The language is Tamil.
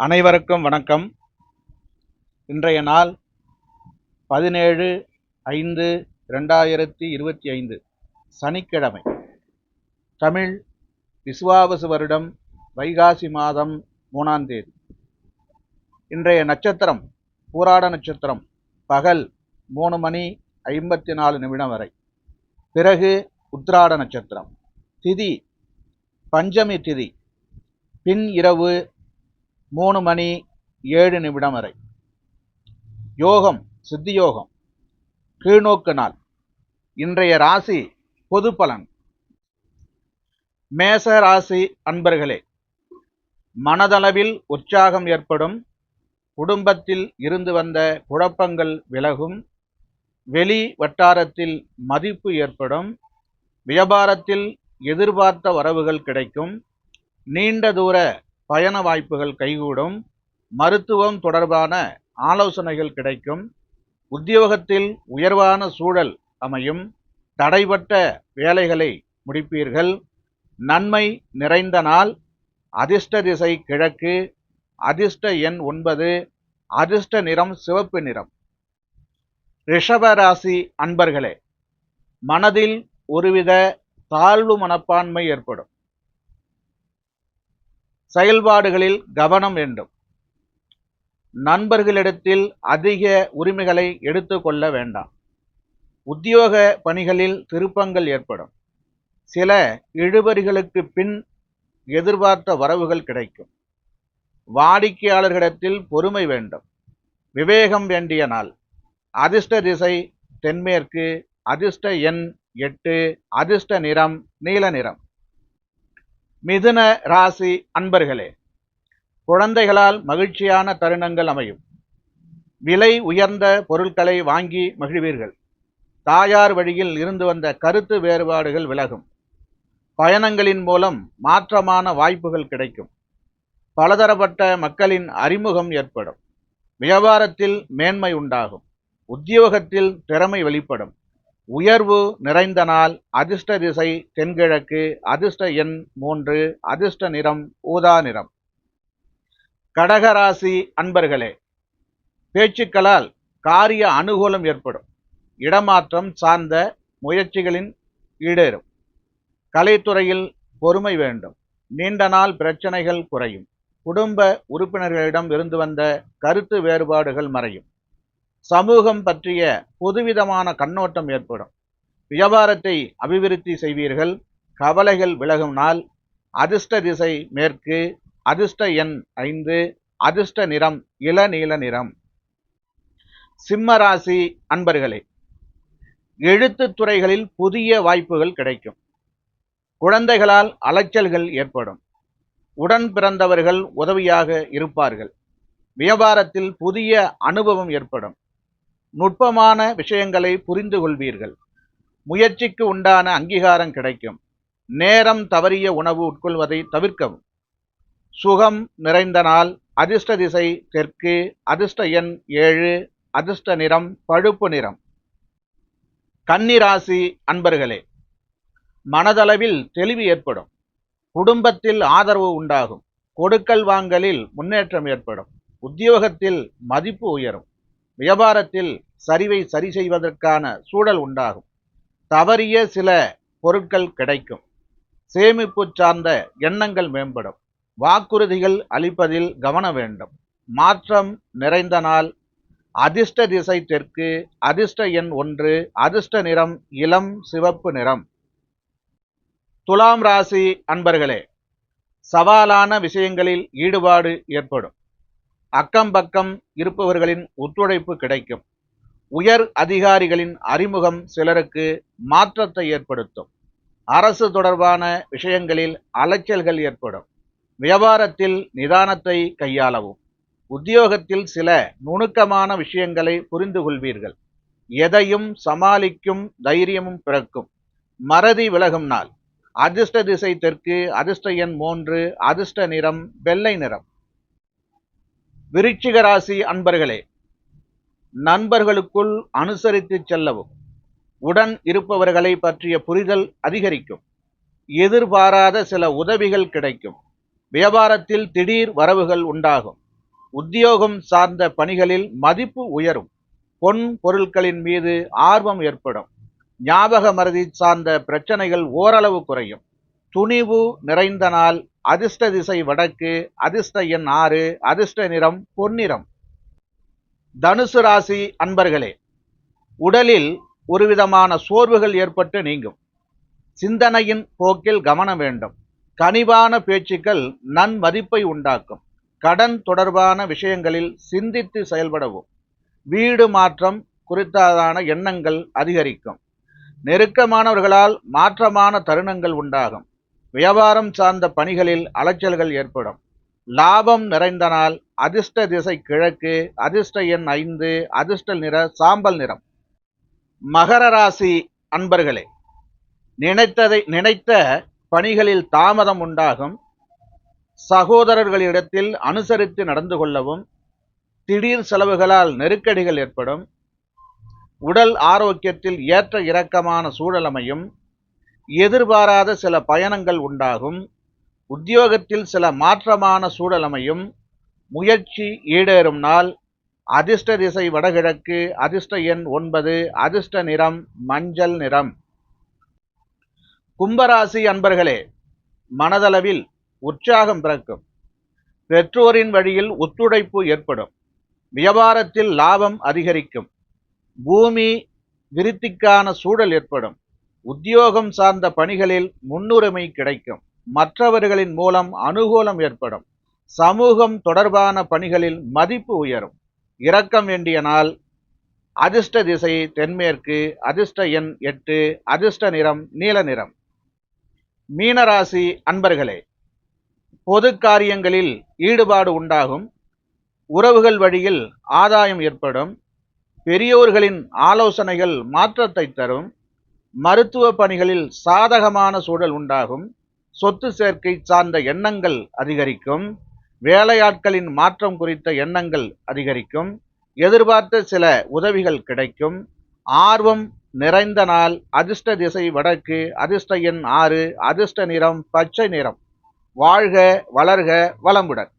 அனைவருக்கும் வணக்கம். இன்றைய நாள் பதினேழு ஐந்து ரெண்டாயிரத்தி இருபத்தி ஐந்து சனிக்கிழமை. தமிழ் விசுவாவசு வருடம் வைகாசி மாதம் மூணாம் தேதி. இன்றைய நட்சத்திரம் பூராட நட்சத்திரம் பகல் மூணு மணி ஐம்பத்தி நாலு நிமிடம் வரை. பிறகு உத்ராட நட்சத்திரம் திதி பஞ்சமி திதி பின் இரவு மூணு மணி ஏழு நிமிடம் வரை. யோகம் சித்தி யோகம் கீழ்நோக்கு நாள். இன்றைய ராசி பொது பலன். மேச ராசி அன்பர்களே மனதளவில் உற்சாகம் ஏற்படும் குடும்பத்தில் இருந்து வந்த குழப்பங்கள் விலகும் வெளி வட்டாரத்தில் மதிப்பு ஏற்படும் வியாபாரத்தில் எதிர்பார்த்த வரவுகள் கிடைக்கும் நீண்ட தூர பயண வாய்ப்புகள் கைகூடும். மருத்துவம் தொடர்பான ஆலோசனைகள் கிடைக்கும். உத்தியோகத்தில் உயர்வான சூழல் அமையும். தடைபட்ட வேலைகளை முடிப்பீர்கள். நன்மை நிறைந்த நாள். அதிர்ஷ்ட திசை கிழக்கு. அதிர்ஷ்ட எண் ஒன்பது. அதிர்ஷ்ட நிறம் சிவப்பு நிறம். ரிஷபராசி அன்பர்களே மனதில் ஒருவித தாழ்வு மனப்பான்மை ஏற்படும். செயல்பாடுகளில் கவனம் வேண்டும். நண்பர்களிடத்தில் அதிக உரிமைகளை எடுத்துக்கொள்ள வேண்டாம். உத்தியோக பணிகளில் திருப்பங்கள் ஏற்படும். சில இழுபறிகளுக்கு பின் எதிர்பார்த்த வரவுகள் கிடைக்கும். வாடிக்கையாளர்களிடத்தில் பொறுமை வேண்டும். விவேகம் வேண்டிய நாள். அதிர்ஷ்ட திசை தென்மேற்கு அதிர்ஷ்ட எண் எட்டு அதிர்ஷ்ட நிறம் நீல நிறம். மிதுன ராசி அன்பர்களே குழந்தைகளால் மகிழ்ச்சியான தருணங்கள் அமையும். விலை உயர்ந்த பொருட்களை வாங்கி மகிழ்வீர்கள். தாயார் வழியில் இருந்து வந்த கருத்து வேறுபாடுகள் விலகும். பயணங்களின் மூலம் மாற்றமான வாய்ப்புகள் கிடைக்கும். பலதரப்பட்ட மக்களின் அறிமுகம் ஏற்படும். வியாபாரத்தில் மேன்மை உண்டாகும். உத்தியோகத்தில் திறமை வெளிப்படும். உயர்வு நிறைந்த நாள் அதிர்ஷ்ட திசை தென்கிழக்கு அதிர்ஷ்ட எண் மூன்று அதிர்ஷ்ட நிறம் ஊதா நிறம். கடகராசி அன்பர்களே பேச்சுக்களால் காரிய அனுகூலம் ஏற்படும். இடமாற்றம் சார்ந்த முயற்சிகளின் ஈடேறும். கலைத்துறையில் பொறுமை வேண்டும். நீண்ட நாள் பிரச்சனைகள் குறையும். குடும்ப உறுப்பினர்களிடம் இருந்து வந்த கருத்து வேறுபாடுகள் மறையும். சமூகம் பற்றிய புதுவிதமான கண்ணோட்டம் ஏற்படும். வியாபாரத்தை அபிவிருத்தி செய்வீர்கள். கவலைகள் விலகும் நாள். அதிர்ஷ்ட திசை மேற்கு. அதிர்ஷ்ட எண் ஐந்து. அதிர்ஷ்ட நிறம் இளநீல நிறம். சிம்மராசி அன்பர்களே எழுத்துத் துறைகளில் புதிய வாய்ப்புகள் கிடைக்கும். குழந்தைகளால் அலைச்சல்கள் ஏற்படும். உடன் பிறந்தவர்கள் உதவியாக இருப்பார்கள். வியாபாரத்தில் புதிய அனுபவம் ஏற்படும். நுட்பமான விஷயங்களை புரிந்து கொள்வீர்கள் முயற்சிக்கு உண்டான அங்கீகாரம் கிடைக்கும். நேரம் தவறிய உணவு உட்கொள்வதை தவிர்க்கவும். சுகம் நிறைந்த நாள் அதிர்ஷ்ட திசை தெற்கு அதிர்ஷ்ட எண் ஏழு அதிர்ஷ்ட நிறம் பழுப்பு நிறம். கன்னிராசி அன்பர்களே மனதளவில் தெளிவு ஏற்படும். குடும்பத்தில் ஆதரவு உண்டாகும். கொடுக்கல் வாங்கலில் முன்னேற்றம் ஏற்படும். உத்தியோகத்தில் மதிப்பு உயரும். வியாபாரத்தில் சரிவை சரி செய்வதற்கான சூழல் உண்டாகும். தவறிய சில பொருட்கள் கிடைக்கும். சேமிப்பு சார்ந்த எண்ணங்கள் மேம்படும். வாக்குறுதிகள் அளிப்பதில் கவன வேண்டும். மாற்றம் நிறைந்த நாள். அதிர்ஷ்ட திசை தெற்கு அதிர்ஷ்ட எண் ஒன்று அதிர்ஷ்ட நிறம் இளம் சிவப்பு நிறம். துலாம் ராசி அன்பர்களே சவாலான விஷயங்களில் ஈடுபாடு ஏற்படும். அக்கம் பக்கம் இருப்பவர்களின் ஒத்துழைப்பு கிடைக்கும். உயர் அதிகாரிகளின் அறிமுகம் சிலருக்கு மாற்றத்தை ஏற்படுத்தும். அரசு தொடர்பான விஷயங்களில் அலைச்சல்கள் ஏற்படும். வியாபாரத்தில் நிதானத்தை கையாளவும். உத்தியோகத்தில் சில நுணுக்கமான விஷயங்களை புரிந்து கொள்வீர்கள். எதையும் சமாளிக்கும் தைரியமும் பிறக்கும். மறதி விலகும் நாள். அதிர்ஷ்ட திசை தெற்கு அதிர்ஷ்ட எண் மூன்று அதிர்ஷ்ட நிறம் வெள்ளை நிறம். விருச்சிக ராசி அன்பர்களே நண்பர்களுக்குள் அனுசரித்து செல்லவும் உடன் இருப்பவர்களை பற்றிய புரிதல் அதிகரிக்கும் எதிர்பாராத சில உதவிகள் கிடைக்கும் வியாபாரத்தில் திடீர் வரவுகள் உண்டாகும் உத்தியோகம் சார்ந்த பணிகளில் மதிப்பு உயரும் பொன் பொருட்களின் மீது ஆர்வம் ஏற்படும் ஞாபக மறதி சார்ந்த பிரச்சனைகள் ஓரளவு குறையும் துணிவு நிறைந்த நாள் அதிர்ஷ்ட திசை வடக்கு அதிர்ஷ்ட எண் ஆறு அதிர்ஷ்ட நிறம் பொன்னிறம். தனுசு ராசி அன்பர்களே உடலில் ஒருவிதமான சோர்வுகள் ஏற்பட்டு நீங்கும். சிந்தனையின் போக்கில் கவனம் வேண்டும். கனிவான பேச்சுக்கள் நன்மதிப்பை உண்டாக்கும். கடன் தொடர்பான விஷயங்களில் சிந்தித்து செயல்படவும். வீடு மாற்றம் குறித்ததான எண்ணங்கள் அதிகரிக்கும். நெருக்கமானவர்களால் மாற்றமான தருணங்கள் உண்டாகும். வியாபாரம் சார்ந்த பணிகளில் அலைச்சல்கள் ஏற்படும். லாபம் நிறைந்த நாள் அதிர்ஷ்ட திசை கிழக்கு அதிர்ஷ்ட எண் ஐந்து அதிர்ஷ்ட நிற சாம்பல் நிறம். மகர ராசி அன்பர்களே நினைத்ததை நினைத்த பணிகளில் தாமதம் உண்டாகும். சகோதரர்களிடத்தில் அனுசரித்து நடந்து கொள்ளவும் திடீர் செலவுகளால் நெருக்கடிகள் ஏற்படும். உடல் ஆரோக்கியத்தில் ஏற்ற இறக்கமான சூழல் அமையும். எதிர்பாராத சில பயணங்கள் உண்டாகும். உத்தியோகத்தில் சில மாற்றமான சூழல் அமையும் முயற்சி ஈடேறும் நாள். அதிர்ஷ்ட திசை வடகிழக்கு. அதிர்ஷ்ட எண் ஒன்பது. அதிர்ஷ்ட நிறம் மஞ்சள் நிறம். கும்பராசி அன்பர்களே மனதளவில் உற்சாகம் பிறக்கும். பெற்றோரின் வழியில் ஒத்துழைப்பு ஏற்படும். வியாபாரத்தில் லாபம் அதிகரிக்கும். பூமி விருத்திக்கான சூழல் ஏற்படும். உத்தியோகம் சார்ந்த பணிகளில் முன்னுரிமை கிடைக்கும். மற்றவர்களின் மூலம் அனுகூலம் ஏற்படும். சமூகம் தொடர்பான பணிகளில் மதிப்பு உயரும். இரக்கம் வேண்டிய நாள் அதிர்ஷ்ட திசை தென்மேற்கு அதிர்ஷ்ட எண் எட்டு அதிர்ஷ்ட நிறம் நீல நிறம். மீனராசி அன்பர்களே பொது காரியங்களில் ஈடுபாடு உண்டாகும். உறவுகள் வழியில் ஆதாயம் ஏற்படும். பெரியோர்களின் ஆலோசனைகள் மாற்றத்தை தரும். மருத்துவ பணிகளில் சாதகமான சூழல் உண்டாகும். சொத்து சேர்க்கை சார்ந்த எண்ணங்கள் அதிகரிக்கும். வேலையாட்களின் மாற்றம் குறித்த எண்ணங்கள் அதிகரிக்கும். எதிர்பார்த்த சில உதவிகள் கிடைக்கும். ஆர்வம் நிறைந்த நாள் அதிர்ஷ்ட திசை வடக்கு அதிர்ஷ்ட எண் ஆறு அதிர்ஷ்ட நிறம் பச்சை நிறம். வாழ்க வளர்க வளமுடன்.